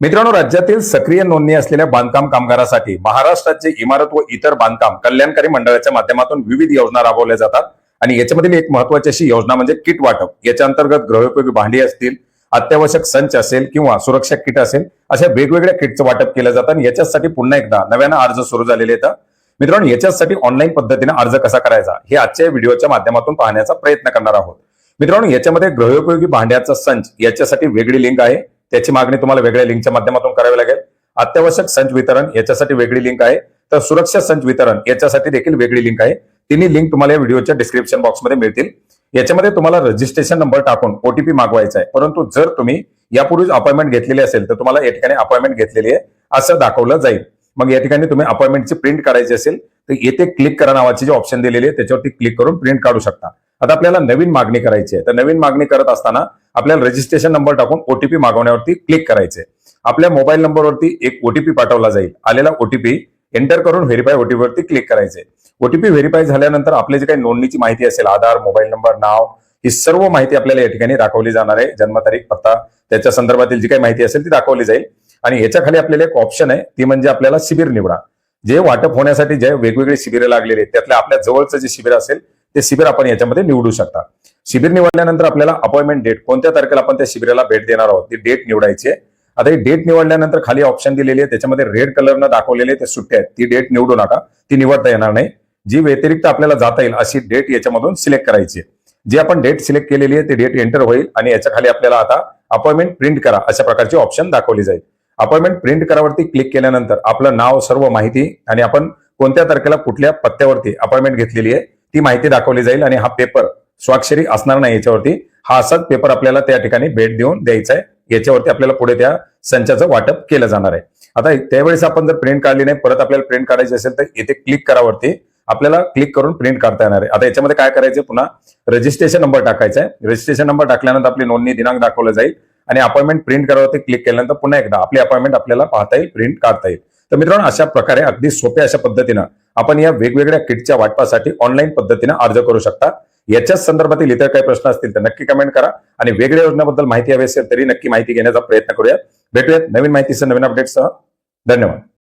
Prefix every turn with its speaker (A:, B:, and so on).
A: मित्रांनो राज्यातील सक्रिय नोंदणी असलेल्या बांधकाम कामगारासाठी महाराष्ट्राचे इमारत व इतर बांधकाम कल्याणकारी मंडळाच्या माध्यमातून विविध योजना राबवल्या जातात. आणि याच्यामधील एक महत्वाची अशी योजना म्हणजे किट वाटप. याच्या अंतर्गत गृहोपयोगी भांडी असतील अत्यावश्यक संच असेल किंवा सुरक्षा किट असेल अशा वेगवेगळ्या किटचं वाटप केलं जातं. आणि याच्यासाठी पुन्हा एकदा नव्यानं अर्ज सुरू झालेले आहेत. मित्रांनो याच्यासाठी ऑनलाईन पद्धतीने अर्ज कसा करायचा हे आजच्या व्हिडिओच्या माध्यमातून पाहण्याचा प्रयत्न करणार आहोत. मित्रांनो याच्यामध्ये गृहोपयोगी भांड्याचा संच याच्यासाठी वेगळी लिंक आहे. त्याची मागणी तुम्हाला वेगळ्या लिंकच्या माध्यमातून करावी लागेल. अत्यावश्यक संच वितरण याच्यासाठी वेगळी लिंक आहे. तर सुरक्षा संच वितरण याच्यासाठी देखील वेगळी लिंक आहे. तिन्ही लिंक तुम्हाला या व्हिडिओच्या डिस्क्रिप्शन बॉक्समध्ये मिळतील. याच्यामध्ये तुम्हाला रजिस्ट्रेशन नंबर टाकून ओटीपी मागवायचा आहे. परंतु जर तुम्ही यापूर्वीच अपॉइंटमेंट घेतलेली असेल तर तुम्हाला या ठिकाणी अपॉइंटमेंट घेतलेली आहे असं दाखवलं जाईल. मग या ठिकाणी तुम्ही अपॉइंटमेंटची प्रिंट काढायची असेल तर येथे क्लिक करा नावाची जे ऑप्शन दिलेली आहे त्याच्यावरती क्लिक करून प्रिंट काढू शकता. आता आपल्याला नवीन मागणी करायची आहे. तर नवीन मागणी करत असताना आपल्याला रजिस्ट्रेशन नंबर टाकून ओटीपी मागवण्यावरती क्लिक करायचे आपल्या मोबाईल नंबरवरती एक ओटीपी पाठवला जाईल. आलेला ओटीपी एंटर करून व्हेरीफाय ओटीपी वरती क्लिक करायचे ओटीपी व्हेरीफाय झाल्यानंतर आपली जी काही नोंदणीची माहिती असेल आधार मोबाईल नंबर नाव ही सर्व माहिती आपल्याला या ठिकाणी दाखवली जाणार आहे. जन्मतारीख पत्ता त्याच्या संदर्भातील जी काही माहिती असेल ती दाखवली जाईल. आणि याच्या खाली आपल्याला एक ऑप्शन आहे ती म्हणजे आपल्याला शिबिर निवडा. जे वाटप होण्यासाठी जे वेगवेगळे शिबिरे लागलेले आहेत त्यातल्या आपल्या जवळचं जे शिबिर असेल ते शिबिर आपण याच्यामध्ये निवडू शकता. शिबिर निवडल्यानंतर आपल्याला अपॉइंटमेंट डेट कोणत्या तारखेला आपण त्या शिबिराला भेट देणार आहोत ती डेट निवडायची आहे. आता ही डेट निवडल्यानंतर खाली ऑप्शन दिलेली आहे त्याच्यामध्ये रेड कलरनं दाखवलेले ते सुट्टे आहेत. ती डेट निवडू नका ती निवडता येणार नाही. जी व्यतिरिक्त आपल्याला जाता येईल अशी डेट याच्यामधून सिलेक्ट करायची आहे. जी आपण डेट सिलेक्ट केलेली आहे ती डेट एंटर होईल आणि याच्या खाली आपल्याला आता अपॉइंटमेंट प्रिंट करा अशा प्रकारची ऑप्शन दाखवली जाईल. अपॉइंटमेंट प्रिंट करावरती क्लिक केल्यानंतर आपलं नाव सर्व माहिती आणि आपण कोणत्या तारखेला कुठल्या पत्त्यावरती अपॉइंटमेंट घेतलेली आहे ती माहिती दाखवली जाईल आणि हा पेपर स्वाक्षरी असणार नाही याच्यावरती. हा असाच पेपर आपल्याला त्या ठिकाणी भेट देऊन द्यायचा आहे. याच्यावरती आपल्याला पुढे त्या संचाचं वाटप केलं जाणार आहे. आता त्यावेळेस आपण जर प्रिंट काढली नाही परत आपल्याला प्रिंट काढायची असेल तर इथे क्लिक करावरती आपल्याला क्लिक करून प्रिंट काढता येणार आहे. आता याच्यामध्ये काय करायचं पुन्हा? रजिस्ट्रेशन नंबर टाकायचा आहे. रजिस्ट्रेशन नंबर टाकल्यानंतर आपली नोंदणी दिनांक दाखवला जाईल. आणि अपॉइंटमेंट प्रिंट करावरती क्लिक केल्यानंतर पुन्हा एकदा आपली अपॉइंटमेंट आपल्याला पाहता येईल प्रिंट काढता येईल. तर मित्रांनो अशा प्रकारे अगदी सोप्या अशा पद्धतीनं आपण या वेगवेगळ्या किटच्या वाटपासाठी ऑनलाईन पद्धतीनं अर्ज करू शकता. याच्याच संदर्भातील इतर काही प्रश्न असतील तर नक्की कमेंट करा आणि वेगळ्या योजनेबद्दल माहिती हवी असेल तरी नक्की माहिती घेण्याचा प्रयत्न करूयात. भेटूयात नवीन माहितीसह नवीन अपडेटसह धन्यवाद.